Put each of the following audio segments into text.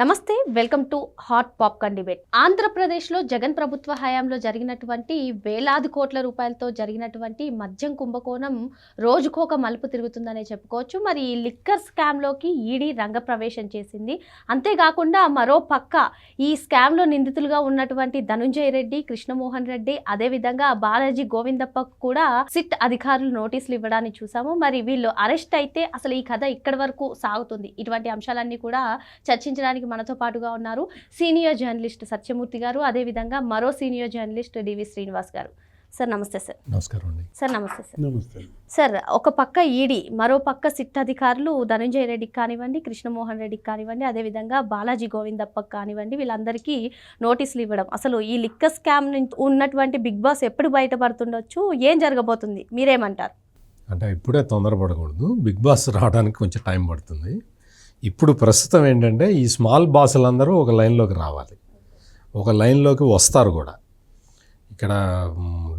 నమస్తే welcome to hot popcorn debate. ఆంధ్రప్రదేశ్లో జగన్ ప్రభుత్వ హయాంలో జరిగినటువంటి వేలాది కోట్ల రూపాయలతో జరిగినటువంటి మద్యం కుంభకోణం రోజుకొక మలుపు తిరుగుతుందనే చెప్పుకోవచ్చు. మరి ఈ లిక్కర్ స్కామ్లోకి ఈడీ రంగప్రవేశం చేసింది. అంతేకాకుండా మరో పక్క ఈ స్కామ్లో నిందితులుగా ఉన్నటువంటి ధనుంజయ రెడ్డి కృష్ణమోహన్ రెడ్డి అదేవిధంగా బాలాజీ గోవిందప్పకు కూడా సిట్ అధికారులు నోటీసులు ఇవ్వడాన్ని చూసాము. మరి వీళ్ళు అరెస్ట్ అయితే అసలు ఈ కథ ఇక్కడి వరకు సాగుతుంది. ఇటువంటి అంశాలన్నీ కూడా చర్చించడానికి మనతో పాటుగా ఉన్నారు సీనియర్ జర్నలిస్ట్ సత్యమూర్తి గారు అదేవిధంగా మరో సీనియర్ జర్నలిస్ట్ డివి శ్రీనివాస్ గారు. సార్ నమస్తే సార్. నమస్కారం అండి. సార్ నమస్తే సార్. నమస్తే. సార్ ఒక పక్క ఈడీ మరో పక్క సిట్ అధికారులు ధనంజయ రెడ్డికి కానివ్వండి కృష్ణమోహన్ రెడ్డికి కానివ్వండి అదేవిధంగా బాలాజీ గోవిందప్పకి కానివ్వండి వీళ్ళందరికీ నోటీసులు ఇవ్వడం. అసలు ఈ లిక్కర్ స్కామ్ నుంచి ఉన్నటువంటి బిగ్ బాస్ ఎప్పుడు బయటపడుతుండొచ్చు? ఏం జరగబోతుంది? మీరేమంటారు? అంటే ఇప్పుడే తొందరపడకూడదు. బిగ్ బాస్ రావడానికి కొంచెం టైం పడుతుంది. ఇప్పుడు ప్రస్తుతం ఏంటంటే ఈ స్మాల్ బాసులందరూ ఒక లైన్లోకి రావాలి. ఒక లైన్లోకి వస్తారు కూడా. ఇక్కడ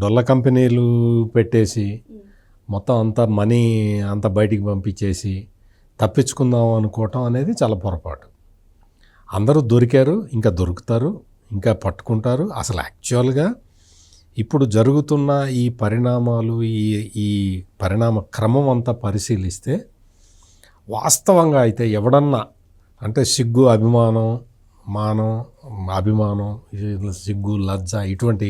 డొల్ల కంపెనీలు పెట్టేసి మొత్తం అంతా మనీ అంత బయటికి పంపించేసి తప్పించుకుందాం అనుకోవటం అనేది చాలా పొరపాటు. అందరూ దొరికారు ఇంకా దొరుకుతారు ఇంకా పట్టుకుంటారు. అసలు యాక్చువల్గా ఇప్పుడు జరుగుతున్న ఈ పరిణామాలు ఈ ఈ పరిణామ క్రమం అంతా పరిశీలిస్తే వాస్తవంగా అయితే ఎవడన్నా అంటే సిగ్గు అభిమానం మానం అభిమానం సిగ్గు లజ్జ ఇటువంటి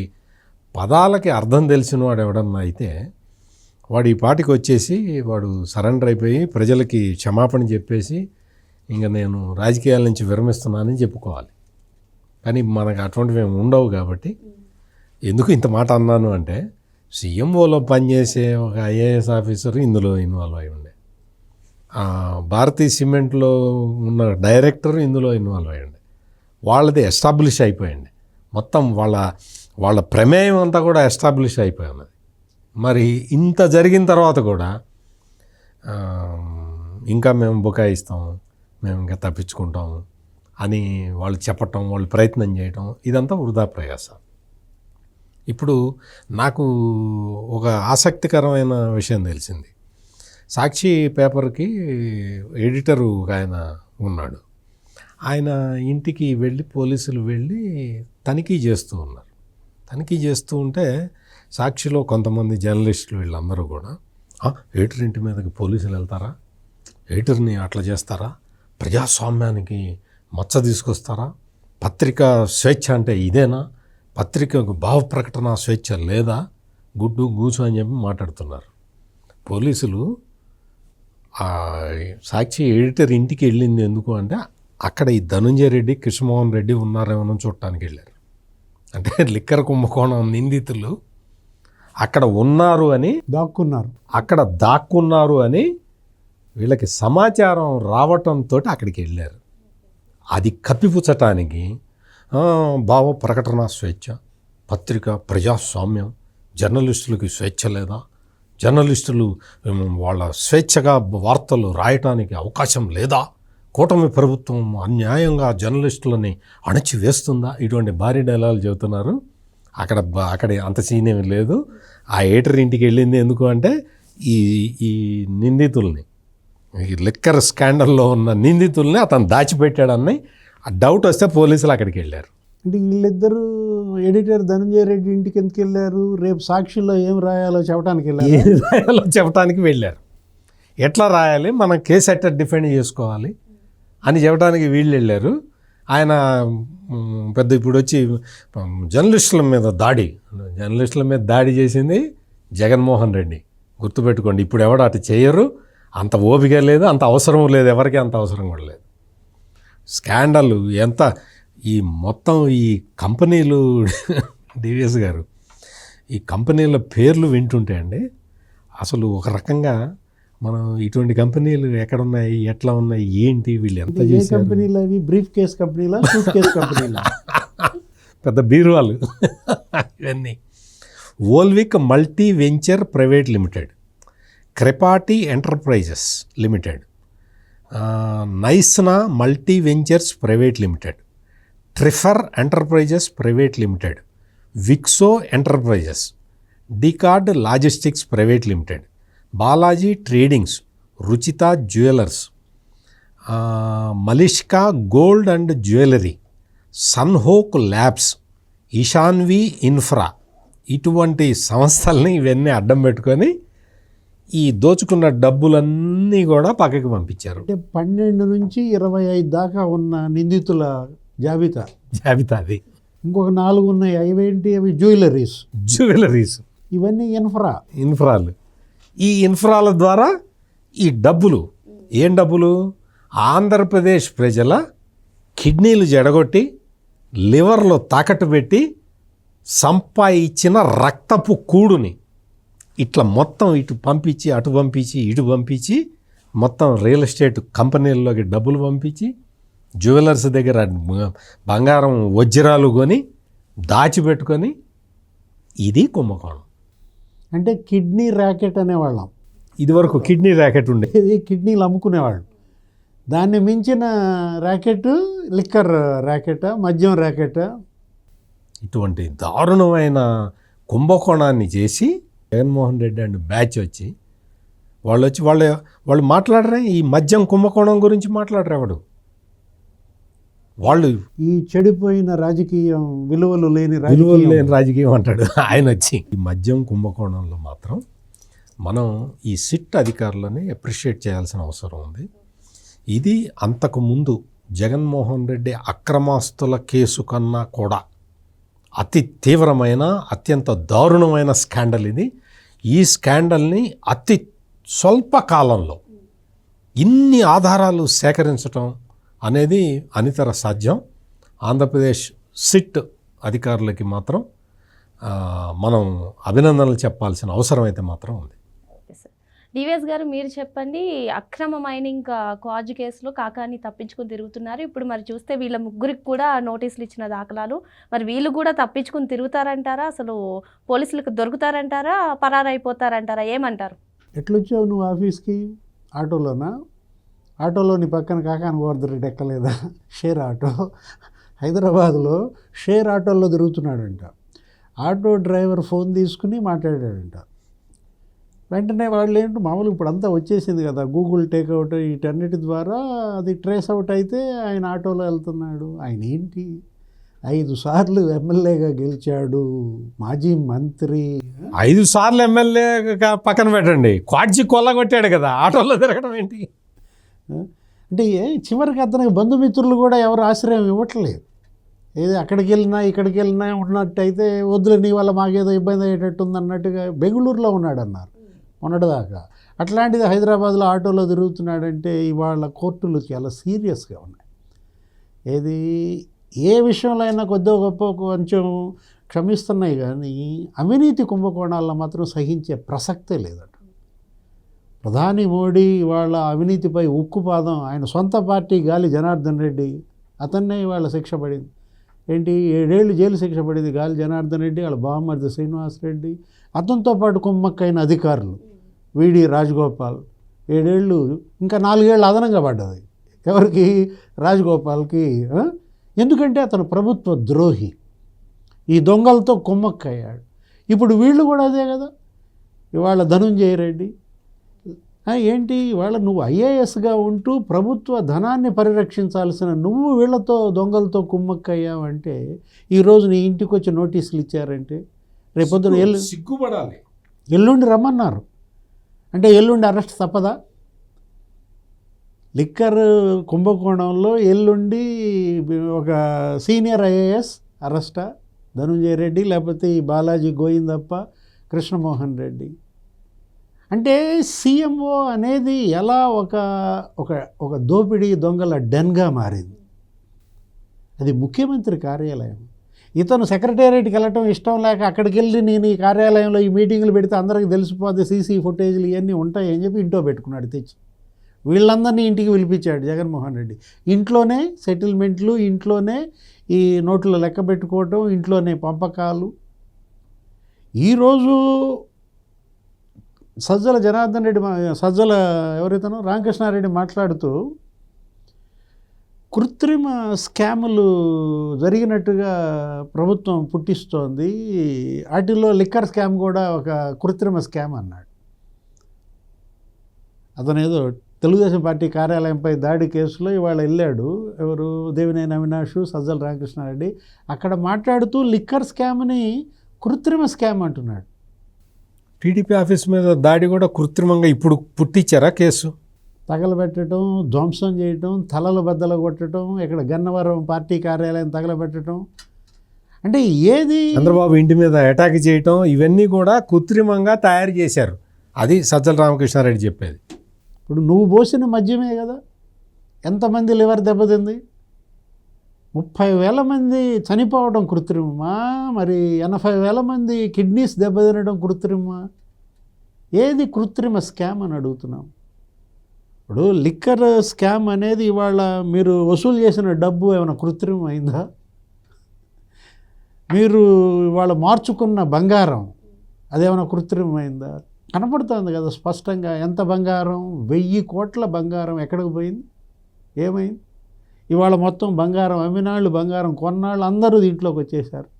పదాలకి అర్థం తెలిసిన వాడు ఎవడన్నా అయితే వాడు ఈ పాటికి వచ్చేసి వాడు సరెండర్ అయిపోయి ప్రజలకి క్షమాపణ చెప్పేసి ఇంకా నేను రాజకీయాల నుంచి విరమిస్తున్నానని చెప్పుకోవాలి. కానీ మనకు అటువంటివి ఏమి ఉండవు కాబట్టి ఎందుకు ఇంత మాట అన్నాను అంటే సీఎంఓలో పనిచేసే ఒక ఐఏఎస్ ఆఫీసర్ ఇందులో ఇన్వాల్వ్ అయి ఉండే. భారతీయ సిమెంట్లో ఉన్న డైరెక్టర్ ఇందులో ఇన్వాల్వ్ అయ్యండి. వాళ్ళది ఎస్టాబ్లిష్ అయిపోయింది మొత్తం వాళ్ళ వాళ్ళ ప్రమేయం అంతా కూడా ఎస్టాబ్లిష్ అయిపోయినది. మరి ఇంత జరిగిన తర్వాత కూడా ఇంకా మేము బుకాయిస్తాము మేము ఇంకా తప్పించుకుంటాము అని వాళ్ళు చెప్పటం వాళ్ళు ప్రయత్నం చేయటం ఇదంతా వృధా ప్రయాస. ఇప్పుడు నాకు ఒక ఆసక్తికరమైన విషయం తెలిసింది. సాక్షి పేపర్కి ఎడిటరు ఆయన ఉన్నాడు. ఆయన ఇంటికి వెళ్ళి పోలీసులు వెళ్ళి తనిఖీ చేస్తూ ఉన్నారు. తనిఖీ చేస్తూ ఉంటే సాక్షిలో కొంతమంది జర్నలిస్టులు వీళ్ళందరూ కూడా ఎడిటర్ ఇంటి మీదకి పోలీసులు వెళ్తారా? ఎడిటర్ని అట్లా చేస్తారా? ప్రజాస్వామ్యానికి మచ్చ తీసుకొస్తారా? పత్రిక స్వేచ్ఛ అంటే ఇదేనా? పత్రికకు భావ ప్రకటన స్వేచ్ఛ లేదా? గుడ్డు గూసు అని చెప్పి మాట్లాడుతున్నారు. పోలీసులు సాక్షి ఎడిటర్ ఇంటికి వెళ్ళింది ఎందుకు అంటే అక్కడ ఈ ధనుంజయ రెడ్డి కృష్ణమోహన్ రెడ్డి ఉన్నారేమో చూడటానికి వెళ్ళారు. అంటే లిక్కర్ కుంభకోణం నిందితులు అక్కడ ఉన్నారు అని దాక్కున్నారు. అక్కడ దాక్కున్నారు అని వీళ్ళకి సమాచారం రావటంతో అక్కడికి వెళ్ళారు. అది కప్పిపుచ్చటానికి భావ ప్రకటన స్వేచ్ఛ పత్రిక ప్రజాస్వామ్యం జర్నలిస్టులకి స్వేచ్ఛ లేదా? జర్నలిస్టులు వాళ్ళ స్వేచ్ఛగా వార్తలు రాయటానికి అవకాశం లేదా? కూటమి ప్రభుత్వం అన్యాయంగా జర్నలిస్టులని అణచివేస్తుందా? ఇటువంటి భారీ డైలాగులు చెబుతున్నారు. అక్కడ అక్కడ అంత సీన్ ఏమీ లేదు. ఆ ఏటర్ ఇంటికి వెళ్ళింది ఎందుకు అంటే ఈ ఈ నిందితుల్ని ఈ లిక్కర్ స్కాండల్లో ఉన్న నిందితుల్ని అతను దాచిపెట్టాడని ఆ డౌట్ వస్తే పోలీసులు అక్కడికి వెళ్ళారు. అంటే వీళ్ళిద్దరు ఎడిటర్ ధనంజయ రెడ్డి ఇంటికి ఎందుకు వెళ్ళారు? రేపు సాక్షిలో ఏం రాయాలో చెప్పడానికి వెళ్ళారు? ఏం రాయాలో చెప్పడానికి వెళ్ళారు. ఎట్లా రాయాలి? మనం కేసు ఎట్లా డిఫెండ్ చేసుకోవాలి అని చెప్పడానికి వీళ్ళు వెళ్ళారు. ఆయన పెద్ద ఇప్పుడు వచ్చి జర్నలిస్టుల మీద దాడి జర్నలిస్టుల మీద దాడి చేసింది జగన్మోహన్ రెడ్డి. గుర్తుపెట్టుకోండి ఇప్పుడు ఎవడు అటు చేయరు? అంత ఓపిక లేదు అంత అవసరం లేదు ఎవరికి అంత అవసరం కూడా లేదు. స్కాండల్ ఎంత ఈ మొత్తం ఈ కంపెనీలు డివిఎస్ గారు ఈ కంపెనీల పేర్లు వింటుంటే అండి అసలు ఒక రకంగా మనం ఇటువంటి కంపెనీలు ఎక్కడ ఉన్నాయి ఎట్లా ఉన్నాయి ఏంటి వీళ్ళు ఎంత చేశారు? కంపెనీలు అవి? బ్రీఫ్ కేస్ కంపెనీలా సూట్ కేస్ కంపెనీలా? పెద్ద బీరువాలు. ఇవన్నీ. ఓల్విక్ మల్టీ వెంచర్ ప్రైవేట్ లిమిటెడ్ క్రెపాటి enterprises limited నైస్నా multi ventures private limited ట్రిఫర్ enterprises private limited విక్సో enterprises డికార్డ్ logistics private limited Balaji tradings Ruchita jewellers Malishka gold and jewellery సన్హోక్ labs Ishanvi infra ఇటువంటి సంస్థల్ని ఇవన్నీ అడ్డం పెట్టుకొని ఈ దోచుకున్న డబ్బులన్నీ కూడా పక్కకి పంపించారు. అంటే పన్నెండు నుంచి ఇరవై ఐదు దాకా ఉన్న నిందితుల జాబితా. జాబితా అది. ఇంకొక నాలుగు ఉన్నాయి. అవేంటి? అవి జ్యువెలరీస్. జ్యువెలరీస్. ఇవన్నీ ఇన్ఫ్రా. ఇన్ఫ్రాలు. ఈ ఇన్ఫ్రాల ద్వారా ఈ డబ్బులు ఏం డబ్బులు? ఆంధ్రప్రదేశ్ ప్రజల కిడ్నీలు జడగొట్టి లివర్లో తాకట్టు పెట్టి సంపాదించిన రక్తపు కూడుని ఇట్లా మొత్తం ఇటు పంపించి అటు పంపించి ఇటు పంపించి మొత్తం రియల్ ఎస్టేట్ కంపెనీల్లోకి డబ్బులు పంపించి జ్యువెలర్స్ దగ్గర బంగారం వజ్రాలు కొని దాచిపెట్టుకొని ఇది కుంభకోణం. అంటే కిడ్నీ ర్యాకెట్ అనేవాళ్ళం. ఇదివరకు కిడ్నీ ర్యాకెట్ ఉండే. ఇది కిడ్నీలు అమ్ముకునేవాళ్ళు. దాన్ని మించిన ర్యాకెట్ లిక్కర్ ర్యాకెట్ మద్యం ర్యాకెట్? ఇటువంటి దారుణమైన కుంభకోణాన్ని చేసి జగన్మోహన్ రెడ్డి అండ్ బ్యాచ్ వచ్చి వాళ్ళు వచ్చి వాళ్ళు వాళ్ళు మాట్లాడరే ఈ మద్యం కుంభకోణం గురించి మాట్లాడరు ఎవడు వాళ్ళు ఈ చెడిపోయిన రాజకీయం విలువలు లేని విలువలు లేని రాజకీయం అంటాడు. ఆయన వచ్చి ఈ మద్యం కుంభకోణంలో మాత్రం మనం ఈ సిట్ అధికారులని అప్రిషియేట్ చేయాల్సిన అవసరం ఉంది. ఇది అంతకు ముందు జగన్మోహన్ రెడ్డి అక్రమాస్తుల కేసు కన్నా కూడా అతి తీవ్రమైన అత్యంత దారుణమైన స్కాండల్ ఇది. ఈ స్కాండల్ని అతి స్వల్ప కాలంలో ఇన్ని ఆధారాలు సేకరించటం అనేది అనితర సాధ్యం. ఆంధ్రప్రదేశ్ సిట్ అధికారులకి మాత్రం ఆ, మనం అభినందనలు చెప్పాల్సిన అవసరం అయితే మాత్రం ఉంది. డివిఎస్ గారు మీరు చెప్పండి అక్రమ మైనింగ్ కాజ్ కేసులో కాకాని తప్పించుకుని తిరుగుతున్నారు. ఇప్పుడు మరి చూస్తే వీళ్ళ ముగ్గురికి కూడా నోటీసులు ఇచ్చిన దాఖలాలు. మరి వీళ్ళు కూడా తప్పించుకుని తిరుగుతారంటారా? అసలు పోలీసులకు దొరుకుతారంటారా? పరారైపోతారంటారా? ఏమంటారు? ఎట్లొచ్చావు నువ్వు ఆఫీస్కి? ఆటోలోనా? ఆటోలోని పక్కన కాకాని గోవర్ధరెడ్డి ఎక్కలేదా? Share auto. హైదరాబాద్లో షేర్ ఆటోలో తిరుగుతున్నాడంట. ఆటో డ్రైవర్ ఫోన్ తీసుకుని మాట్లాడాడంట. వెంటనే వాళ్ళు ఏంటి మామూలు ఇప్పుడు అంతా వచ్చేసింది కదా. గూగుల్ టేక్అవుట్ వీటన్నిటి ద్వారా అది ట్రేస్ అవుట్ అయితే ఆయన ఆటోలో వెళ్తున్నాడు. ఆయన ఏంటి? ఐదు సార్లు ఎమ్మెల్యేగా గెలిచాడు. మాజీ మంత్రి. ఐదు సార్లు ఎమ్మెల్యే పక్కన పెట్టండి. క్వాడ్జి కొల్లగొట్టాడు కదా. ఆటోలో తిరగడం ఏంటి? అంటే ఏ- చివరికి అతనికి బంధుమిత్రులు కూడా ఎవరు ఆశ్రయం ఇవ్వట్లేదు. ఏది అక్కడికి వెళ్ళినా ఇక్కడికి వెళ్ళినా ఉన్నట్టయితే వద్దులే నీ వల్ల మాకేదో ఇబ్బంది అయ్యేటట్టుంది అన్నట్టుగా బెంగళూరులో ఉన్నాడన్నారు మొన్నటిదాకా. అట్లాంటిది హైదరాబాద్లో ఆటోలో తిరుగుతున్నాడంటే ఇవాళ కోర్టులు చాలా సీరియస్గా ఉన్నాయి. ఏది ఏ విషయంలో అయినా కొద్దిగా గొప్ప కొంచెం క్షమిస్తున్నాయి కానీ అవినీతి కుంభకోణాల్లో మాత్రం సహించే ప్రసక్తే లేదండి. ప్రధాని మోడీ వాళ్ళ అవినీతిపై ఉక్కుపాదం ఆయన సొంత పార్టీ గాలి జనార్దన్ రెడ్డి అతన్నే ఇవాళ శిక్ష పడింది. ఏంటి? ఏడేళ్ళు జైలు శిక్ష పడింది గాలి జనార్దన్ రెడ్డి వాళ్ళ బామ్మర్ది శ్రీనివాస్ రెడ్డి అతనితో పాటు కుమ్మక్కైన అధికారులు వీడి రాజగోపాల్. ఏడేళ్ళు ఇంకా నాలుగేళ్ళు అదనంగా పడ్డది. ఎవరికి? రాజగోపాల్కి ఎందుకంటే అతను ప్రభుత్వ ద్రోహి. ఈ దొంగలతో కుమ్మక్కయ్యాడు. ఇప్పుడు వీళ్ళు కూడా అదే కదా? ఇవాళ ధనుంజయ రెడ్డి ఏంటి? ఇవాళ నువ్వు ఐఏఎస్గా ఉంటూ ప్రభుత్వ ధనాన్ని పరిరక్షించాల్సిన నువ్వు వీళ్ళతో దొంగలతో కుమ్మక్కయ్యావంటే ఈరోజు నీ ఇంటికి వచ్చి నోటీసులు ఇచ్చారంటే రేపొద్దున ఎల్లు సిగ్గుపడాలి. ఎల్లుండి రమ్మన్నారు. అంటే ఎల్లుండి అరెస్ట్ తప్పదా? లిక్కర్ కుంభకోణంలో ఎల్లుండి ఒక సీనియర్ ఐఏఎస్ అరెస్టా? ధనుంజయ రెడ్డి లేకపోతే ఈ బాలాజీ గోవిందప్ప కృష్ణమోహన్ రెడ్డి. అంటే సీఎంఓ అనేది ఎలా ఒక ఒక ఒక దోపిడీ దొంగల డెన్గా మారింది. అది ముఖ్యమంత్రి కార్యాలయం. ఇతను సెక్రటేరియట్కి వెళ్ళటం ఇష్టం లేక అక్కడికి వెళ్ళి నేను ఈ కార్యాలయంలో ఈ మీటింగులు పెడితే అందరికీ తెలిసిపోతే సీసీ ఫుటేజ్లు ఇవన్నీ ఉంటాయి అని చెప్పి ఇంట్లో పెట్టుకున్నాడు తెచ్చి. వీళ్ళందరినీ ఇంటికి పిలిపించాడు జగన్మోహన్ రెడ్డి. ఇంట్లోనే సెటిల్మెంట్లు ఇంట్లోనే ఈ నోట్లు లెక్క పెట్టుకోవటం ఇంట్లోనే పంపకాలు. ఈరోజు సజ్జల జనార్దన్ రెడ్డి మా- సజ్జల ఎవరైతేనో రామకృష్ణారెడ్డి మాట్లాడుతూ కృత్రిమ స్కాములు జరిగినట్టుగా ప్రభుత్వం పుట్టిస్తోంది. వాటిల్లో లిక్కర్ స్కామ్ కూడా ఒక కృత్రిమ స్కామ్ అన్నాడు. అతను ఏదో తెలుగుదేశం పార్టీ కార్యాలయంపై దాడి కేసులో ఇవాళ వెళ్ళాడు. ఎవరు? దేవినేని అవినాష్ సజ్జల రామకృష్ణారెడ్డి. అక్కడ మాట్లాడుతూ లిక్కర్ స్కామ్ని కృత్రిమ స్కామ్ అంటున్నాడు. టీడీపీ ఆఫీస్ మీద దాడి కూడా కృత్రిమంగా ఇప్పుడు పుట్టించారా కేసు? తగలబెట్టడం ధ్వంసం చేయటం తలలు బద్దలు కొట్టడం ఇక్కడ గన్నవరం పార్టీ కార్యాలయం తగలబెట్టడం. అంటే ఏది? చంద్రబాబు ఇంటి మీద అటాక్ చేయటం ఇవన్నీ కూడా కృత్రిమంగా తయారు చేశారు. అది సజ్జల రామకృష్ణారెడ్డి చెప్పేది. ఇప్పుడు నువ్వు పోసిన మద్యమే కదా? ఎంతమంది లివర్ దెబ్బతింది? ముప్పై వేల మంది చనిపోవడం కృత్రిమమా? మరి ఎనభై వేల మంది కిడ్నీస్ దెబ్బతినడం కృత్రిమమా? ఏది కృత్రిమ స్కామ్ అని అడుగుతున్నాం. ఇప్పుడు లిక్కర్ స్కామ్ అనేది ఇవాళ మీరు వసూలు చేసిన డబ్బు ఏమైనా కృత్రిమం అయిందా మీరు ఇవాళ మార్చుకున్న బంగారం అదేమైనా కృత్రిమమైందా? కనపడుతుంది కదా స్పష్టంగా. ఎంత బంగారం? వెయ్యి కోట్ల బంగారం ఎక్కడికి పోయింది? ఏమైంది? ఇవాళ మొత్తం బంగారం అమ్మినాళ్ళు బంగారం కొన్నాళ్ళు అందరూ దీంట్లోకి వచ్చేసారు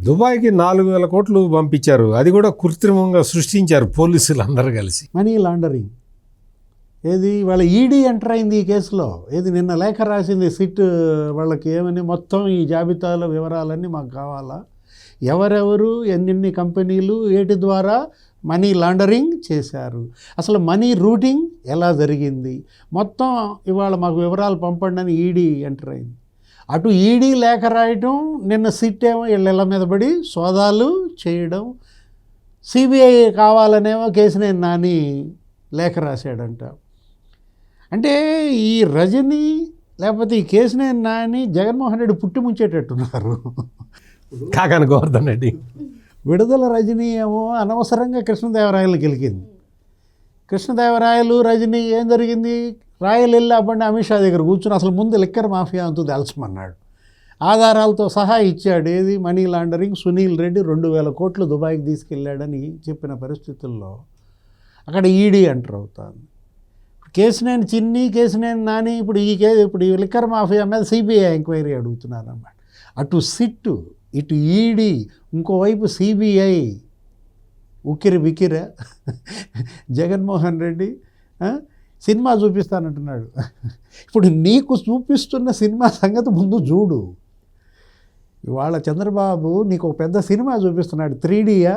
దుబాయ్కి నాలుగు వేల కోట్లు పంపించారు. అది కూడా కృత్రిమంగా సృష్టించారు పోలీసులు అందరూ కలిసి. Money laundering. ఏది వాళ్ళ ఈడీ ఎంటర్ అయింది ఈ కేసులో. ఏది నిన్న లేఖ రాసింది సిట్ వాళ్ళకి ఏమని మొత్తం ఈ జాబితాల వివరాలన్నీ మాకు కావాలా? ఎవరెవరు ఎన్నెన్ని కంపెనీలు ఏటి ద్వారా మనీ లాండరింగ్ చేశారు. అసలు మనీ రూటింగ్ ఎలా జరిగింది? మొత్తం ఇవాళ మాకు వివరాలు పంపండి అని ఈడీ ఎంటర్ అయింది. అటు ఈడీ లేఖ రాయటం నిన్న సిట్ ఏమో ఇళ్ళ మీద పడి సోదాలు చేయడం సిబిఐ కావాలనేమో కేసునేని నాని లేఖ రాశాడంట. అంటే ఈ రజని లేకపోతే ఈ కేసునేని నాని జగన్మోహన్ రెడ్డి పుట్టి ముంచేటట్టున్నారు. కాకాని గోవర్ధన్ రెడ్డి. విడుదల రజనీ ఏమో అనవసరంగా కృష్ణదేవరాయలు గెలికింది కృష్ణదేవరాయలు రజనీ ఏం జరిగింది? రాయలు వెళ్ళి అబ్బండి అమిత్ షా దగ్గర కూర్చుని అసలు ముందు లిక్కర్ మాఫియా అంతా తెలుసమన్నాడు ఆధారాలతో సహా ఇచ్చాడు. ఏది? మనీ లాండరింగ్ సునీల్ రెడ్డి రెండు వేల కోట్లు దుబాయ్కి తీసుకెళ్ళాడని చెప్పిన పరిస్థితుల్లో అక్కడ ఈడీ ఎంటర్ అవుతుంది. కేసునేని చిన్ని కేసునేని నాని ఇప్పుడు ఈ కే ఇప్పుడు ఈ లిక్కర్ మాఫియా మీద సిబిఐ ఎంక్వైరీ అడుగుతున్నారన్నమాట. అటు సిట్టు ఇటు ఈడీ ఇంకోవైపు సిబిఐ. ఉక్కిరి బిక్కిర. జగన్మోహన్ రెడ్డి సినిమా చూపిస్తానంటున్నాడు. ఇప్పుడు నీకు చూపిస్తున్న సినిమా సంగతి ముందు చూడు. ఇవాళ చంద్రబాబు నీకు ఒక పెద్ద సినిమా చూపిస్తున్నాడు. త్రీ డీయా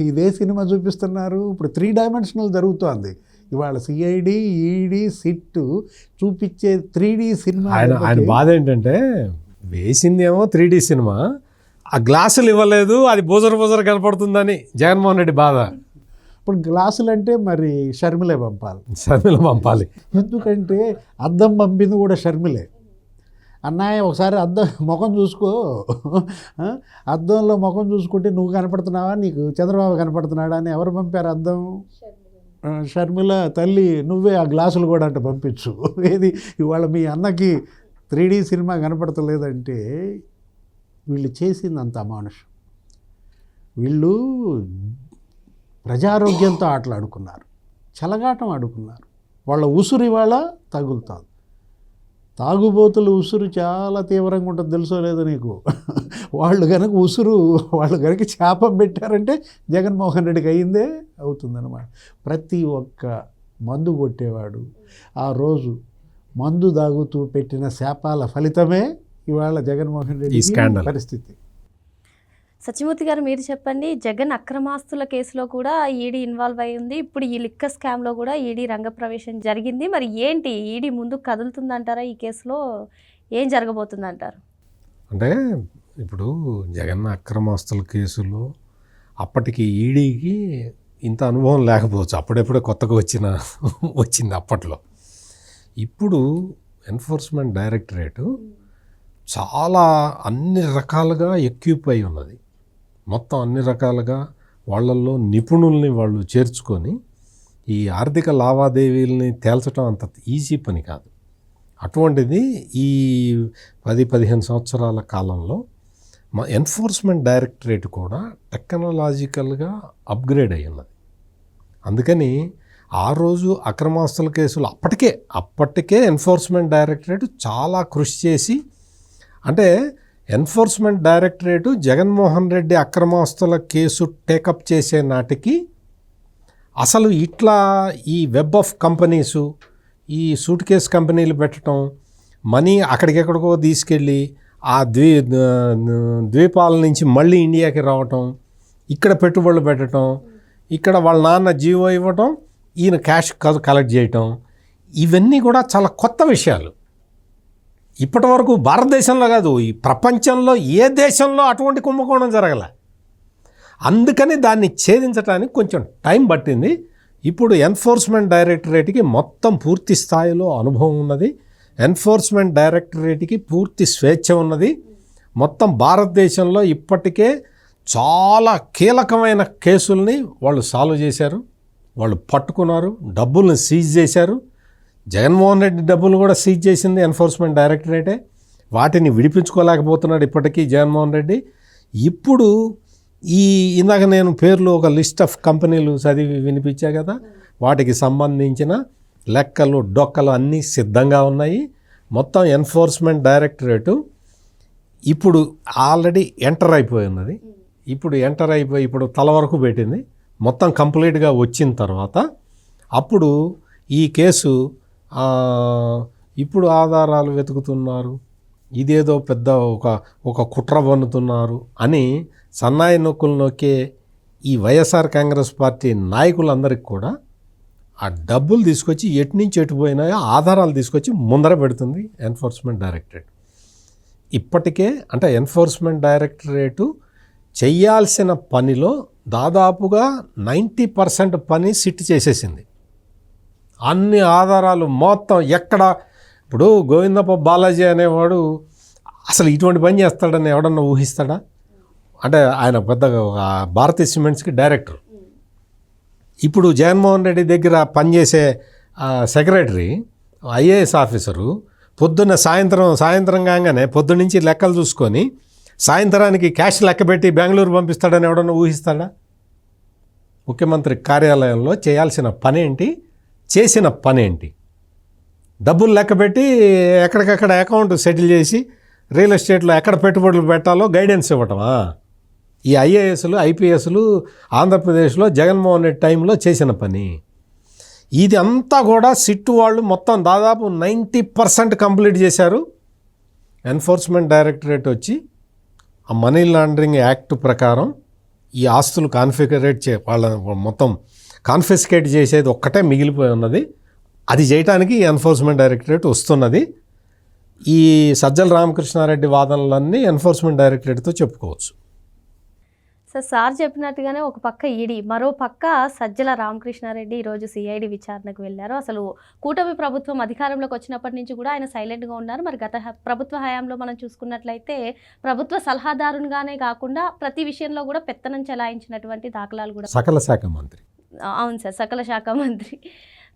ఇదే సినిమా చూపిస్తున్నారు. ఇప్పుడు త్రీ డైమెన్షనల్ జరుగుతోంది. ఇవాళ సిఐడి ఈడీ సిట్ చూపించే త్రీ డీ సినిమా ఆయన. బాధ ఏంటంటే వేసిందేమో త్రీ డీ సినిమా ఆ గ్లాసులు ఇవ్వలేదు అది బుజర బుజర కనపడుతుందని జగన్మోహన్ రెడ్డి బాధ. ఇప్పుడు గ్లాసులు అంటే మరి షర్మిలే పంపాలి. షర్మిల పంపాలి. ఎందుకంటే అద్దం పంపింది కూడా షర్మిలే. అన్నయ్య ఒకసారి అద్దం ముఖం చూసుకో? అద్దంలో ముఖం చూసుకుంటే నువ్వు కనపడుతున్నావా నీకు చంద్రబాబు కనపడుతున్నాడా అని ఎవరు పంపారు అద్దం? షర్మిల తల్లి నువ్వే ఆ గ్లాసులు కూడా అంటే పంపించు. ఏది? ఇవాళ మీ అన్నకి త్రీ సినిమా కనపడతలేదంటే వీళ్ళు చేసింది అంత అమానుషం. వీళ్ళు ప్రజారోగ్యంతో ఆటలాడుకున్నారు చలగాటం ఆడుకున్నారు. వాళ్ళ ఉసురు ఇవాళ తగులుతుంది. తాగుబోతుల ఉసురు చాలా తీవ్రంగా ఉంటుంది తెలుసో లేదో నీకు? వాళ్ళు కనుక ఉసురు వాళ్ళు కనుక చేపం పెట్టారంటే జగన్మోహన్ రెడ్డికి అయిందే అవుతుందన్నమాట. ప్రతి ఒక్క మందు కొట్టేవాడు ఆ రోజు మందు దాగుతూ పెట్టిన శాపాల ఫలితమే ఇవాళ జగన్మోహన్ రెడ్డి. పరిస్థితి. సత్యమూర్తి గారు మీరు చెప్పండి జగన్ అక్రమాస్తుల కేసులో కూడా ఈడీ ఇన్వాల్వ్ అయి ఉంది ఇప్పుడు ఈ లిక్క స్కామ్లో కూడా ఈడీ రంగప్రవేశం జరిగింది. మరి ఏంటి? ఈడీ ముందు కదులుతుందంటారా? ఈ కేసులో ఏం జరగబోతుందంటారు? అంటే ఇప్పుడు జగన్ అక్రమాస్తుల కేసులో అప్పటికి ఈడీకి ఇంత అనుభవం లేకపోవచ్చు. అప్పుడెప్పుడే కొత్తగా వచ్చిన వచ్చింది అప్పట్లో. ఇప్పుడు ఎన్ఫోర్స్మెంట్ డైరెక్టరేటు చాలా అన్ని రకాలుగా ఎక్యూప్ అయి ఉన్నది. మొత్తం అన్ని రకాలుగా వాళ్ళల్లో నిపుణుల్ని వాళ్ళు చేర్చుకొని ఈ ఆర్థిక లావాదేవీలని తేల్చడం అంత ఈజీ పని కాదు. అటువంటిది ఈ పది పదిహేను సంవత్సరాల కాలంలో మా ఎన్ఫోర్స్మెంట్ డైరెక్టరేట్ కూడా టెక్నాలజికల్గా అప్గ్రేడ్ అయి ఉన్నది. అందుకని ఆ రోజు అక్రమాస్తుల కేసులు అప్పటికే అప్పటికే ఎన్ఫోర్స్మెంట్ డైరెక్టరేట్ చాలా కృషి చేసి అంటే ఎన్ఫోర్స్మెంట్ డైరెక్టరేటు జగన్మోహన్ రెడ్డి అక్రమాస్తుల కేసు టేకప్ చేసే నాటికి అసలు ఇట్లా ఈ వెబ్ ఆఫ్ కంపెనీసు ఈ సూట్ కేస్ కంపెనీలు పెట్టడం మనీ అక్కడికెక్కడికో తీసుకెళ్ళి ఆ ద్వీ ద్వీపాల నుంచి మళ్ళీ ఇండియాకి రావటం ఇక్కడ పెట్టుబడులు పెట్టడం ఇక్కడ వాళ్ళ నాన్న జీవో ఇవ్వటం ఈయన క్యాష్ కలెక్ట్ చేయటం ఇవన్నీ కూడా చాలా కొత్త విషయాలు. ఇప్పటి వరకు భారతదేశంలో కాదు ఈ ప్రపంచంలో ఏ దేశంలో అటువంటి కుంభకోణం జరగల? అందుకని దాన్ని ఛేదించడానికి కొంచెం టైం పట్టింది. ఇప్పుడు ఎన్ఫోర్స్మెంట్ డైరెక్టరేట్కి మొత్తం పూర్తి స్థాయిలో అనుభవం ఉన్నది. ఎన్ఫోర్స్మెంట్ డైరెక్టరేట్కి పూర్తి స్వేచ్ఛ ఉన్నది. మొత్తం భారతదేశంలో ఇప్పటికే చాలా కీలకమైన కేసుల్ని వాళ్ళు సాల్వ్ చేశారు. వాళ్ళు పట్టుకున్నారు డబ్బుల్ని సీజ్ చేశారు. జగన్మోహన్ రెడ్డి డబ్బులు కూడా సీజ్ చేసింది ఎన్ఫోర్స్మెంట్ డైరెక్టరేటే. వాటిని విడిపించుకోలేకపోతున్నాడు ఇప్పటికీ జగన్మోహన్ రెడ్డి. ఇప్పుడు ఈ ఇందాక నేను పేర్లు ఒక లిస్ట్ ఆఫ్ కంపెనీలు చదివి వినిపించా కదా వాటికి సంబంధించిన లెక్కలు డొక్కలు అన్నీ సిద్ధంగా ఉన్నాయి. మొత్తం ఎన్ఫోర్స్మెంట్ డైరెక్టరేటు ఇప్పుడు ఆల్రెడీ ఎంటర్ అయిపోయి ఉన్నది. ఇప్పుడు ఎంటర్ అయిపోయి ఇప్పుడు తల వరకు పెట్టింది. మొత్తం కంప్లీట్గా వచ్చిన తర్వాత అప్పుడు ఈ కేసు ఇప్పుడు ఆధారాలు వెతుకుతున్నారు. ఇదేదో పెద్ద ఒక ఒక కుట్ర పన్నుతున్నారు అని సన్నాయి నొక్కులు నొక్కే ఈ వైఎస్ఆర్ కాంగ్రెస్ పార్టీ నాయకులందరికీ కూడా ఆ డబ్బులు తీసుకొచ్చి ఎటు నుంచి ఎటు పోయినాయో ఆధారాలు తీసుకొచ్చి ముందర పెడుతుంది ఎన్ఫోర్స్మెంట్ డైరెక్టరేట్. ఇప్పటికే అంటే ఎన్ఫోర్స్మెంట్ డైరెక్టరేటు చేయాల్సిన పనిలో దాదాపుగా నైంటీ పర్సెంట్ పని సిట్ చేసేసింది. అన్ని ఆధారాలు మొత్తం ఎక్కడ? ఇప్పుడు గోవిందప్ప బాలాజీ అనేవాడు అసలు ఇటువంటి పని చేస్తాడని ఎవడన్నా ఊహిస్తాడా? అంటే ఆయన పెద్దగా భారతీయ సిమెంట్స్కి డైరెక్టర్. ఇప్పుడు జగన్మోహన్ రెడ్డి దగ్గర పనిచేసే సెక్రటరీ ఐఏఎస్ ఆఫీసరు పొద్దున్న సాయంత్రం సాయంత్రం కాగానే పొద్దున్న నుంచి లెక్కలు చూసుకొని సాయంత్రానికి క్యాష్ లెక్క పెట్టి బెంగళూరు పంపిస్తాడని ఎవడన్నా ఊహిస్తాడా? ముఖ్యమంత్రి కార్యాలయంలో చేయాల్సిన పనేంటి? చేసిన పనేంటి? డబ్బులు లెక్క పెట్టి ఎక్కడికక్కడ అకౌంట్ సెటిల్ చేసి రియల్ ఎస్టేట్లో ఎక్కడ పెట్టుబడులు పెట్టాలో గైడెన్స్ ఇవ్వటమా? ఈ ఐఏఎస్లు ఐపీఎస్లు ఆంధ్రప్రదేశ్లో జగన్మోహన్ రెడ్డి టైంలో చేసిన పని. ఇది అంతా కూడా సిట్టు వాళ్ళు మొత్తం దాదాపు నైంటీ పర్సెంట్ కంప్లీట్ చేశారు. ఎన్ఫోర్స్మెంట్ డైరెక్టరేట్ వచ్చి ఆ మనీ లాండరింగ్ యాక్ట్ ప్రకారం ఈ ఆస్తులు కాన్ఫిగరేట్ చే వాళ్ళ మొత్తం కాన్ఫిస్కేట్ చేసేది ఒక్కటే మిగిలిపోయి ఉన్నది. అది చేయడానికి ఎన్ఫోర్స్మెంట్ డైరెక్టరేట్ వస్తున్నది. ఈ సజ్జల రామకృష్ణారెడ్డి వాదనలన్నీ ఎన్ఫోర్స్మెంట్ డైరెక్టరేట్తో చెప్పుకోవచ్చు. సార్ సార్ చెప్పినట్టుగానే ఒక పక్క ఈడీ మరో పక్క సజ్జల రామకృష్ణారెడ్డి ఈరోజు సిఐడి విచారణకు వెళ్ళారు. అసలు కూటమి ప్రభుత్వం అధికారంలోకి వచ్చినప్పటి నుంచి కూడా ఆయన సైలెంట్గా ఉన్నారు. మరి గత ప్రభుత్వ హయాంలో మనం చూసుకున్నట్లయితే ప్రభుత్వ సలహాదారునిగానే కాకుండా ప్రతి విషయంలో కూడా పెత్తనం చెలాయించినటువంటి దాఖలాలు కూడా సకల శాఖ మంత్రి. అవును సార్ సకల శాఖ మంత్రి.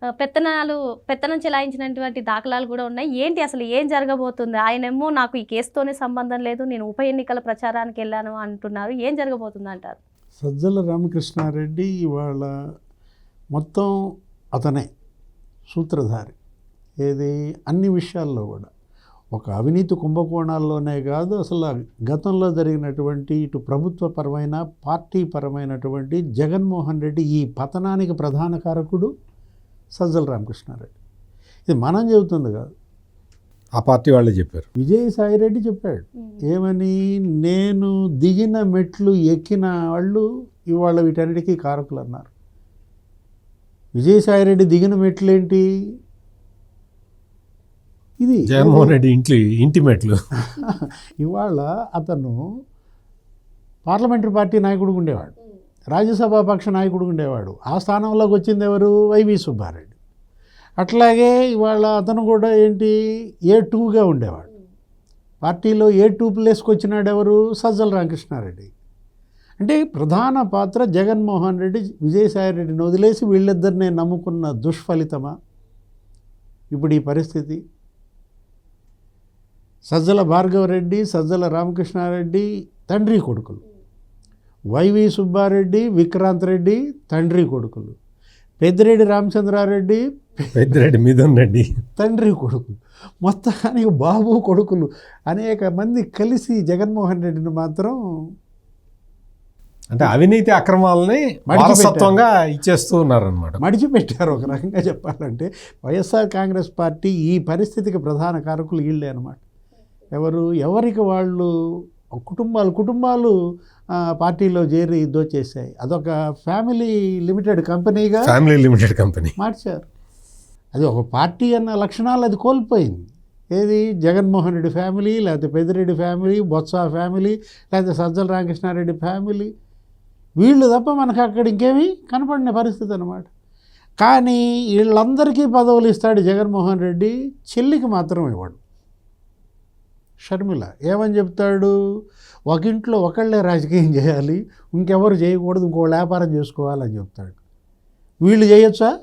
పెత్తనాలు పెత్తనం చెలాయించినటువంటి దాఖలాలు కూడా ఉన్నాయి. ఏంటి అసలు ఏం జరగబోతుంది? ఆయనేమో నాకు ఈ కేసుతోనే సంబంధం లేదు నేను ఉప ఎన్నికల ప్రచారానికి వెళ్ళాను అంటున్నారు. ఏం జరగబోతుంది అంటారు? సజ్జల రామకృష్ణారెడ్డి ఇవాళ మొత్తం అతనే సూత్రధారి. ఏది? అన్ని విషయాల్లో కూడా. ఒక అవినీతి కుంభకోణాల్లోనే కాదు అసలు గతంలో జరిగినటువంటి ఇటు ప్రభుత్వపరమైన పార్టీ పరమైనటువంటి జగన్మోహన్ రెడ్డి ఈ పతనానికి ప్రధాన కారకుడు సజ్జల రామకృష్ణారెడ్డి. ఇది మనం చెబుతుంది కాదు. ఆ పార్టీ వాళ్ళే చెప్పారు. విజయసాయి రెడ్డి చెప్పాడు. ఏమని? నేను దిగిన మెట్లు ఎక్కిన వాళ్ళు ఇవాళ వీటన్నిటికీ కారకులు అన్నారు విజయసాయిరెడ్డి దిగిన మెట్లు ఏంటి ఇది. జగన్మోహన్ రెడ్డి ఇంటి ఇంటిమేట్లు. ఇవాళ అతను పార్లమెంటరీ పార్టీ నాయకుడు ఉండేవాడు. రాజ్యసభ పక్ష నాయకుడు ఉండేవాడు. ఆ స్థానంలోకి వచ్చింది ఎవరు? వైవి సుబ్బారెడ్డి. అట్లాగే ఇవాళ అతను కూడా ఏంటి? ఏ టూగా ఉండేవాడు. పార్టీలో ఏ టూ ప్లేస్కి వచ్చినాడు ఎవరు? సజ్జల రామకృష్ణారెడ్డి. అంటే ప్రధాన పాత్ర జగన్మోహన్ రెడ్డి విజయసాయి రెడ్డిని వదిలేసి వీళ్ళిద్దరినే నమ్ముకున్న దుష్ఫలితమా? ఇప్పుడు ఈ పరిస్థితి సజ్జల భార్గవరెడ్డి సజ్జల రామకృష్ణారెడ్డి తండ్రి కొడుకులు. వైవి సుబ్బారెడ్డి విక్రాంత్ రెడ్డి తండ్రి కొడుకులు. పెద్దిరెడ్డి రామచంద్రారెడ్డి పెద్దిరెడ్డి మిథున్ రెడ్డి తండ్రి కొడుకులు. మొత్తానికి బాబు కొడుకులు. అనేక మంది కలిసి జగన్మోహన్ రెడ్డిని మాత్రం అంటే అవినీతి అక్రమాలని. వారసత్వంగా ఇచ్చేస్తూ ఉన్నారనమాట మడిచిపెట్టారు ఒక రకంగా చెప్పాలంటే. వైఎస్ఆర్ కాంగ్రెస్ పార్టీ ఈ పరిస్థితికి ప్రధాన కారకులు వీళ్ళే అనమాట ఎవరు? ఎవరికి వాళ్ళు? కుటుంబాలు కుటుంబాలు పార్టీలో చేరి దోచేసాయి అదొక ఫ్యామిలీ లిమిటెడ్ కంపెనీగా ఫ్యామిలీ లిమిటెడ్ కంపెనీ. మార్చారు. అది ఒక పార్టీ అన్న లక్షణాలు అది కోల్పోయింది. ఏది? జగన్మోహన్ రెడ్డి ఫ్యామిలీ లేకపోతే పెద్దిరెడ్డి ఫ్యామిలీ బొత్స ఫ్యామిలీ లేకపోతే సజ్జల రామకృష్ణారెడ్డి ఫ్యామిలీ. వీళ్ళు తప్ప మనకు అక్కడ ఇంకేమీ కనపడిన పరిస్థితి అనమాట కానీ వీళ్ళందరికీ పదవులు ఇస్తాడు జగన్మోహన్ రెడ్డి చెల్లికి మాత్రం ఇవ్వడు. షర్మిల. ఏమని చెప్తాడు? ఒక ఇంట్లో ఒకళ్ళే రాజకీయం చేయాలి. ఇంకెవరు చేయకూడదు. ఇంకో వ్యాపారం చేసుకోవాలని చెప్తాడు. వీళ్ళు చేయొచ్చా?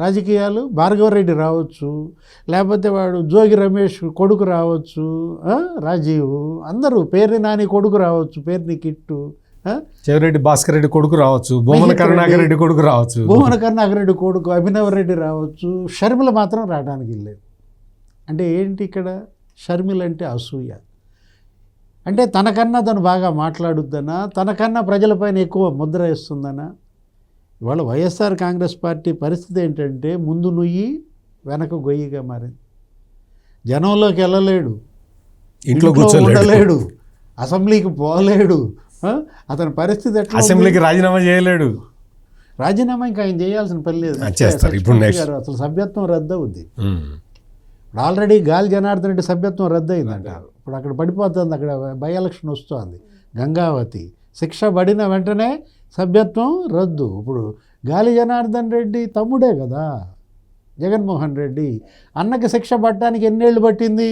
రాజకీయాలు? భార్గవరెడ్డి రావచ్చు. లేకపోతే వాడు జోగి రమేష్ కొడుకు రావచ్చు? రాజీవ్. అందరూ పేరుని నాని కొడుకు రావచ్చు. పేరుని కిట్టు? చెవిరెడ్డి భాస్కర్ రెడ్డి కొడుకు రావచ్చు. మహేష్ కరుణాకర్ రెడ్డి. కొడుకు రావచ్చు. భువన కరుణాకర్ రెడ్డి కొడుకు అభినవ్ రెడ్డి రావచ్చు. షర్మిల మాత్రం రావడానికి లేదు అంటే ఏంటి ఇక్కడ? షర్మిల అంటే అసూయ. అంటే తనకన్నా తను బాగా మాట్లాడుద్దనా? తనకన్నా ప్రజలపైన ఎక్కువ ముద్ర వేస్తుందనా? ఇవాళ వైఎస్ఆర్ కాంగ్రెస్ పార్టీ పరిస్థితి ఏంటంటే ముందు నుయ్యి వెనక గొయ్యిగా మారింది. జనంలోకి వెళ్ళలేడు. ఇంట్లో కూర్చోలేడు. ఉండలేడు. అసెంబ్లీకి పోలేడు? అతని పరిస్థితి? అసెంబ్లీకి రాజీనామా చేయలేడు. రాజీనామా ఇంకా ఆయన చేయాల్సిన పని లేదు. అసలు సభ్యత్వం రద్దు అవుద్ది. ఇప్పుడు ఆల్రెడీ గాలి జనార్దన్ రెడ్డి సభ్యత్వం రద్దు అయిందంట ఇప్పుడు అక్కడ పడిపోతుంది అక్కడ బై ఎలక్షన్ వస్తుంది. గంగావతి శిక్ష పడిన వెంటనే సభ్యత్వం రద్దు. ఇప్పుడు గాలి జనార్దన్ రెడ్డి తమ్ముడే కదా జగన్మోహన్ రెడ్డి. అన్నకి శిక్ష పట్టడానికి ఎన్నేళ్ళు పట్టింది?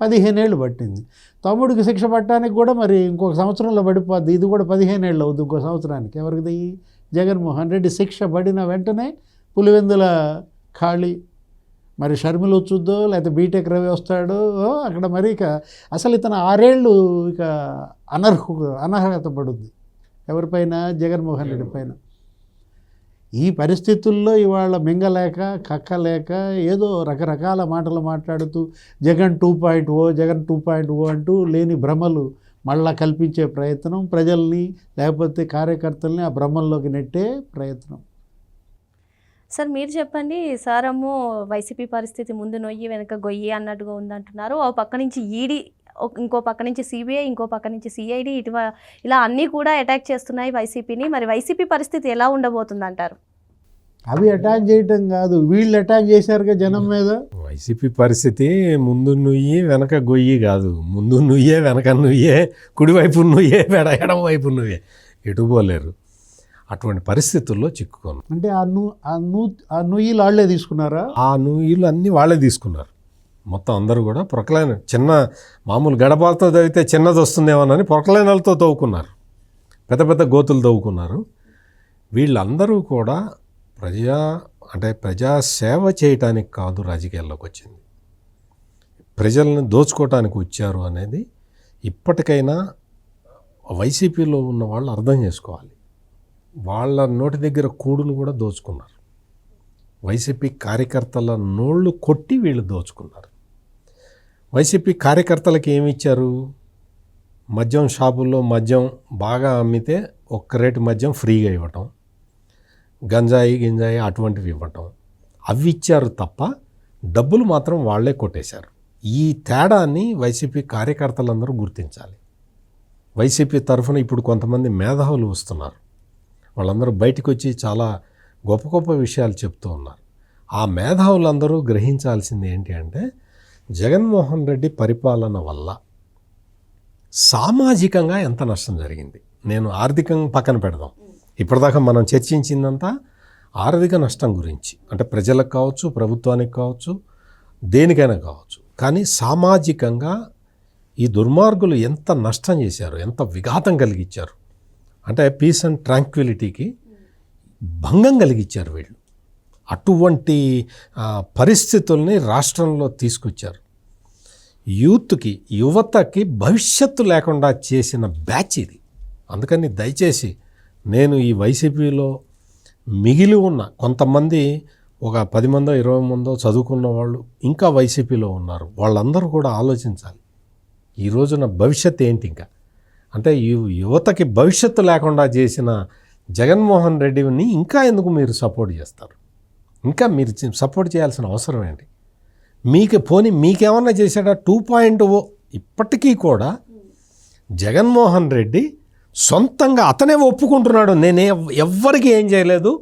పదిహేనేళ్ళు పట్టింది. తమ్ముడికి శిక్ష పట్టడానికి కూడా మరి ఇంకొక సంవత్సరంలో పడిపోద్ది. ఇది కూడా పదిహేనేళ్ళు అవుద్ది ఇంకో సంవత్సరానికి. ఎవరిది? జగన్మోహన్ రెడ్డి శిక్ష పడిన వెంటనే పులివెందుల ఖాళీ మరి షర్మిల వచ్చుద్దో లేకపోతే బీటెక్ రవి వస్తాడో అక్కడ మరి ఇక అసలు ఇతను ఆరేళ్ళు ఇక అనర్హు అనర్హత పడుద్ది. ఎవరిపైన జగన్మోహన్ రెడ్డి పైన. ఈ పరిస్థితుల్లో ఇవాళ మింగలేక కక్కలేక ఏదో రకరకాల మాటలు మాట్లాడుతూ Jagan two point O Jagan two point O అంటూ లేని భ్రమలు మళ్ళా కల్పించే ప్రయత్నం ప్రజల్ని లేకపోతే కార్యకర్తల్ని ఆ భ్రమంలోకి నెట్టే ప్రయత్నం. సార్ మీరు చెప్పండి సార్ అమ్మో వైసీపీ పరిస్థితి ముందు నొయ్యి వెనక గొయ్యి అన్నట్టుగా ఉందంటున్నారు. ఓ పక్క నుంచి ఈడీ ఇంకో పక్క నుంచి సిబిఐ ఇంకో పక్క నుంచి సిఐడి ఇటు ఇలా అన్నీ కూడా అటాక్ చేస్తున్నాయి వైసీపీని. మరి వైసీపీ పరిస్థితి ఎలా ఉండబోతుంది అంటారు అవి అటాక్ చేయటం కాదు. వీళ్ళు అటాక్ చేశారుగా జనం మీద. వైసీపీ పరిస్థితి ముందు నుయ్యి వెనక గొయ్యి కాదు. ముందు నుయ్యే వెనక నుయ్యే కుడివైపు నుయ్యే వెడ ఎడమ వైపు నువ్వే ఎటు పోలేరు. అటువంటి పరిస్థితుల్లో చిక్కుకోను అంటే ఆ ను ఆ ను ఆ నుయ్యిలు వాళ్ళే తీసుకున్నారా? ఆ నుయ్యిలు అన్నీ వాళ్ళే తీసుకున్నారు. మొత్తం అందరూ కూడా ప్రొక్లైన్ చిన్న మామూలు గడపాలతో తవ్వితే చిన్నది వస్తుందేమోనని ప్రొక్లైనలతో తవ్వుకున్నారు. పెద్ద పెద్ద గోతులు తవ్వుకున్నారు. వీళ్ళందరూ కూడా ప్రజా అంటే ప్రజా సేవ చేయటానికి కాదు రాజకీయాల్లోకి వచ్చింది. ప్రజల్ని దోచుకోవటానికి వచ్చారు అనేది ఇప్పటికైనా వైసీపీలో ఉన్న వాళ్ళు అర్థం చేసుకోవాలి. వాళ్ళ నోటి దగ్గర కూడును కూడా దోచుకున్నారు. వైసీపీ కార్యకర్తల నోళ్ళు కొట్టి వీళ్ళు దోచుకున్నారు. వైసీపీ కార్యకర్తలకు ఏమి ఇచ్చారు? మద్యం షాపుల్లో మద్యం బాగా అమ్మితే ఒక్క రేటు మద్యం ఫ్రీగా ఇవ్వటం గంజాయి గింజాయి అటువంటివి ఇవ్వటం అవి ఇచ్చారు తప్ప డబ్బులు మాత్రం వాళ్ళే కొట్టేశారు. ఈ తేడాన్ని వైసీపీ కార్యకర్తలందరూ గుర్తించాలి. వైసీపీ తరఫున ఇప్పుడు కొంతమంది మేధావులు వస్తున్నారు. వాళ్ళందరూ బయటకు వచ్చి చాలా గొప్ప గొప్ప విషయాలు చెప్తూ ఉన్నారు. ఆ మేధావులందరూ గ్రహించాల్సింది ఏంటి అంటే జగన్మోహన్ రెడ్డి పరిపాలన వల్ల సామాజికంగా ఎంత నష్టం జరిగింది? నేను ఆర్థికంగా పక్కన పెడదాం. ఇప్పటిదాకా మనం చర్చించిందంతా ఆర్థిక నష్టం గురించి. అంటే ప్రజలకు కావచ్చు ప్రభుత్వానికి కావచ్చు దేనికైనా కావచ్చు. కానీ సామాజికంగా ఈ దుర్మార్గులు ఎంత నష్టం చేశారు ఎంత విఘాతం కలిగించారు? అంటే పీస్ అండ్ ట్రాంక్విలిటీకి భంగం కలిగించారు వీళ్ళు. అటువంటి పరిస్థితుల్ని రాష్ట్రంలో తీసుకొచ్చారు. యూత్కి యువతకి భవిష్యత్తు లేకుండా చేసిన బ్యాచ్ ఇది. అందుకని దయచేసి నేను ఈ వైసీపీలో మిగిలి ఉన్న కొంతమంది ఒక పది మందో ఇరవై మందో చదువుకున్న వాళ్ళు ఇంకా వైసీపీలో ఉన్నారు. వాళ్ళందరూ కూడా ఆలోచించాలి. ఈ రోజున భవిష్యత్ ఏంటి ఇంకా? అంటే యువతకి భవిష్యత్తు లేకుండా చేసిన జగన్మోహన్ రెడ్డిని ఇంకా ఎందుకు మీరు సపోర్ట్ చేస్తారు? ఇంకా మీరు సపోర్ట్ చేయాల్సిన అవసరం ఏంటి? మీకు పోనీ మీకేమన్నా చేశాడా? టూ పాయింట్ ఓ ఇప్పటికీ కూడా జగన్మోహన్ రెడ్డి సొంతంగా అతనే ఒప్పుకుంటున్నాడు. నేనే ఎవ్వరికి ఏం చేయలేదు.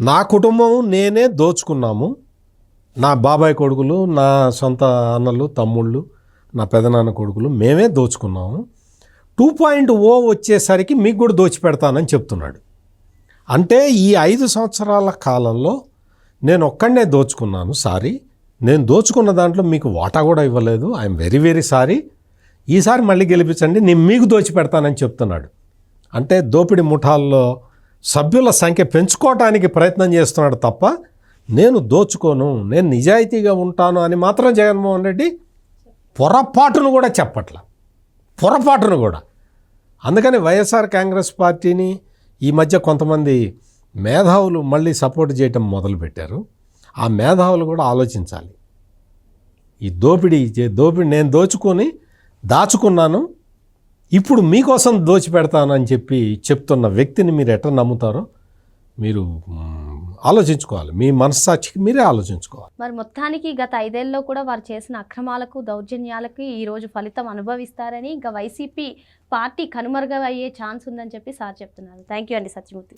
నా కుటుంబం నేనే దోచుకున్నాము. నా బాబాయ్ కొడుకులు నా సొంత అన్నలు తమ్ముళ్ళు నా పెదనాన్న కొడుకులు మేమే దోచుకున్నాము. టూ పాయింట్ ఓ వచ్చేసరికి మీకు కూడా దోచిపెడతానని చెప్తున్నాడు. అంటే ఈ ఐదు సంవత్సరాల కాలంలో నేను ఒక్కడనే దోచుకున్నాను సారీ. నేను దోచుకున్న దాంట్లో మీకు వాటా కూడా ఇవ్వలేదు. I'm very very sorry. ఈసారి మళ్ళీ గెలిపించండి. నేను మీకు దోచిపెడతానని చెప్తున్నాడు. అంటే దోపిడి ముఠాల్లో సభ్యుల సంఖ్య పెంచుకోవటానికి ప్రయత్నం చేస్తున్నాడు తప్ప నేను దోచుకోను నేను నిజాయితీగా ఉంటాను అని మాత్రం జగన్మోహన్ రెడ్డి పొరపాటును కూడా చెప్పట్ల. పొరపాటును కూడా. అందుకని వైఎస్ఆర్ కాంగ్రెస్ పార్టీని ఈ మధ్య కొంతమంది మేధావులు మళ్ళీ సపోర్ట్ చేయటం మొదలుపెట్టారు. ఆ మేధావులు కూడా ఆలోచించాలి. ఈ దోపిడీ చే- దోపిడీ నేను దోచుకొని దాచుకున్నాను. ఇప్పుడు మీకోసం దోచిపెడతాను అని చెప్పి చెప్తున్న వ్యక్తిని మీరు ఎట్లా నమ్ముతారో మీరు ఆలోచించుకోవాలి. మీ మనస్సాక్షికి మీరే ఆలోచించుకోవాలి. మరి మొత్తానికి గత ఐదేళ్ళలో కూడా వారు చేసిన అక్రమాలకు దౌర్జన్యాలకు ఈ రోజు ఫలితం అనుభవిస్తారని ఇంకా వైసీపీ పార్టీ కనుమరుగయ్యే ఛాన్స్ ఉందని చెప్పి సార్ చెప్తున్నారు. థ్యాంక్ యూ అండి సత్యమూర్తి.